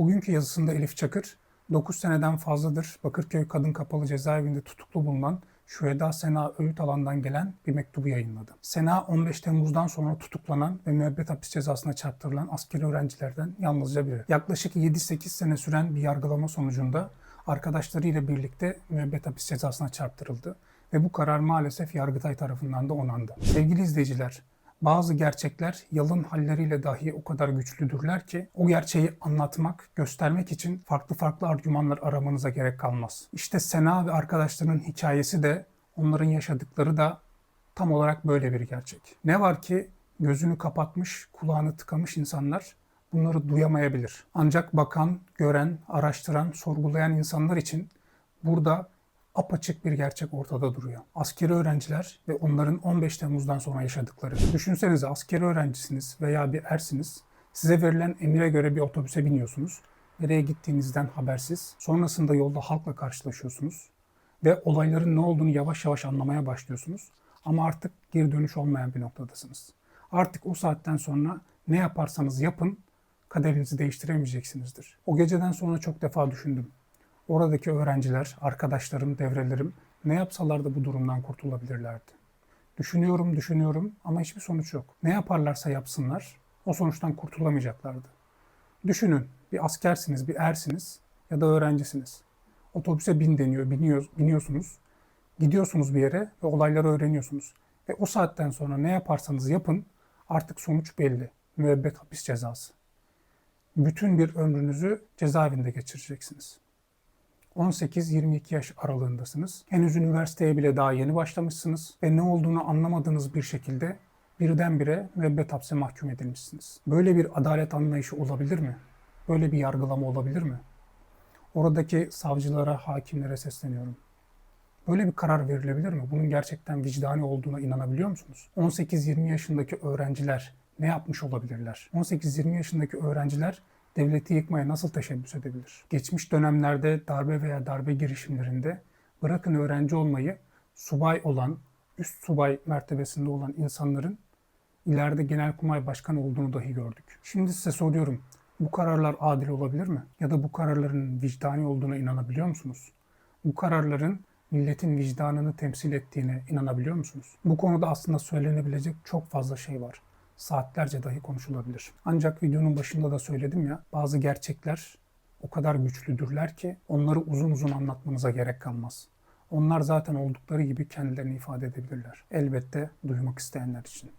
Bugünkü yazısında Elif Çakır, 9 seneden fazladır Bakırköy Kadın Kapalı Cezaevinde tutuklu bulunan Şüheda Sena Öğüt Alan'dan gelen bir mektubu yayınladı. Sena 15 Temmuz'dan sonra tutuklanan ve müebbet hapis cezasına çarptırılan askeri öğrencilerden yalnızca biri. Yaklaşık 7-8 sene süren bir yargılama sonucunda arkadaşlarıyla birlikte müebbet hapis cezasına çarptırıldı ve bu karar maalesef Yargıtay tarafından da onandı. Sevgili izleyiciler, bazı gerçekler yalın halleriyle dahi o kadar güçlüdürler ki o gerçeği anlatmak, göstermek için farklı farklı argümanlar aramanıza gerek kalmaz. İşte Sena ve arkadaşlarının hikayesi de onların yaşadıkları da tam olarak böyle bir gerçek. Ne var ki gözünü kapatmış, kulağını tıkamış insanlar bunları duyamayabilir. Ancak bakan, gören, araştıran, sorgulayan insanlar için burada apaçık bir gerçek ortada duruyor. Askeri öğrenciler ve onların 15 Temmuz'dan sonra yaşadıkları. Düşünsenize askeri öğrencisiniz veya bir ersiniz. Size verilen emire göre bir otobüse biniyorsunuz. Nereye gittiğinizden habersiz. Sonrasında yolda halkla karşılaşıyorsunuz. Ve olayların ne olduğunu yavaş yavaş anlamaya başlıyorsunuz. Ama artık geri dönüş olmayan bir noktadasınız. Artık o saatten sonra ne yaparsanız yapın kaderinizi değiştiremeyeceksinizdir. O geceden sonra çok defa düşündüm. Oradaki öğrenciler, arkadaşlarım, devrelerim ne yapsalardı bu durumdan kurtulabilirlerdi. Düşünüyorum, düşünüyorum ama hiçbir sonuç yok. Ne yaparlarsa yapsınlar o sonuçtan kurtulamayacaklardı. Düşünün, bir askersiniz, bir ersiniz ya da öğrencisiniz. Otobüse bin deniyor, biniyor, biniyorsunuz. Gidiyorsunuz bir yere ve olayları öğreniyorsunuz. Ve o saatten sonra ne yaparsanız yapın artık sonuç belli. Müebbet hapis cezası. Bütün bir ömrünüzü cezaevinde geçireceksiniz. 18-22 yaş aralığındasınız. Henüz üniversiteye bile daha yeni başlamışsınız ve ne olduğunu anlamadığınız bir şekilde birdenbire müebbet hapse mahkum edilmişsiniz. Böyle bir adalet anlayışı olabilir mi? Böyle bir yargılama olabilir mi? Oradaki savcılara, hakimlere sesleniyorum. Böyle bir karar verilebilir mi? Bunun gerçekten vicdani olduğuna inanabiliyor musunuz? 18-20 yaşındaki öğrenciler ne yapmış olabilirler? 18-20 yaşındaki öğrenciler devleti yıkmaya nasıl teşebbüs edebilir? Geçmiş dönemlerde darbe veya darbe girişimlerinde bırakın öğrenci olmayı subay olan, üst subay mertebesinde olan insanların ileride genelkurmay başkanı olduğunu dahi gördük. Şimdi size soruyorum. Bu kararlar adil olabilir mi? Ya da bu kararların vicdani olduğuna inanabiliyor musunuz? Bu kararların milletin vicdanını temsil ettiğine inanabiliyor musunuz? Bu konuda aslında söylenebilecek çok fazla şey var saatlerce dahi konuşulabilir. Ancak videonun başında da söyledim ya bazı gerçekler o kadar güçlüdürler ki onları uzun uzun anlatmanıza gerek kalmaz. Onlar zaten oldukları gibi kendilerini ifade edebilirler. Elbette duymak isteyenler için.